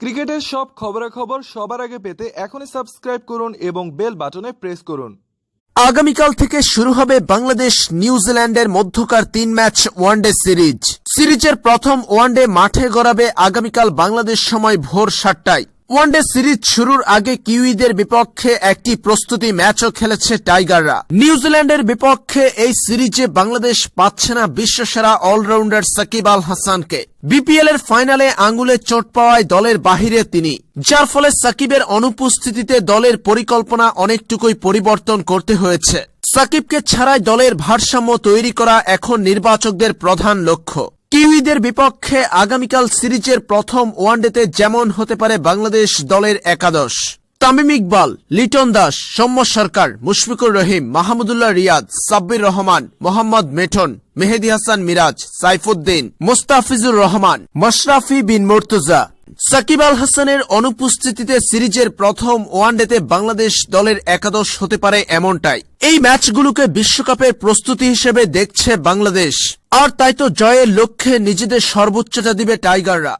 ক্রিকেটের সব খবরাখবর সবার আগে পেতে এখনই সাবস্ক্রাইব করুন এবং বেল বাটনে প্রেস করুন। আগামীকাল থেকে শুরু হবে বাংলাদেশ নিউজিল্যান্ডের মধ্যকার তিন ম্যাচ ওয়ানডে সিরিজ। সিরিজের প্রথম ওয়ানডে মাঠে গড়াবে আগামীকাল বাংলাদেশ সময় ভোর সাতটায়। ওয়ানডে সিরিজ শুরুর আগে কিউইদের বিপক্ষে একটি প্রস্তুতি ম্যাচও খেলেছে টাইগাররা। নিউজিল্যান্ডের বিপক্ষে এই সিরিজে বাংলাদেশ পাচ্ছে না বিশ্বসেরা অলরাউন্ডার সাকিব আল হাসানকে। বিপিএল এর ফাইনালে আঙ্গুলে চোট পাওয়ায় দলের বাহিরে তিনি। যার ফলে সাকিবের অনুপস্থিতিতে দলের পরিকল্পনা অনেকটুকুই পরিবর্তন করতে হয়েছে। সাকিবকে ছাড়াই দলের ভারসাম্য তৈরি করা এখন নির্বাচকদের প্রধান লক্ষ্য। কিউইদের বিপক্ষে আগামীকাল সিরিজের প্রথম ওয়ানডেতে যেমন হতে পারে বাংলাদেশ দলের একাদশ। তামিম ইকবাল, লিটন দাস, সৌম্য সরকার, মুশফিকুর রহিম, মাহমুদুল্লাহ রিয়াদ, সাব্বির রহমান, মোহাম্মদ মেঠন, মেহেদি হাসান মিরাজ, সাইফুদ্দিন, মোস্তাফিজুর রহমান, মশরাফি বিন মুর্তুজা। সাকিব আল হাসানের অনুপস্থিতিতে সিরিজের প্রথম ওয়ানডেতে বাংলাদেশ দলের একাদশ হতে পারে এমনটাই। এই ম্যাচগুলোকে বিশ্বকাপের প্রস্তুতি হিসেবে দেখছে বাংলাদেশ। আর তাই তো জয়ের লক্ষ্যে নিজেদের সর্বোচ্চটা দিবে টাইগাররা।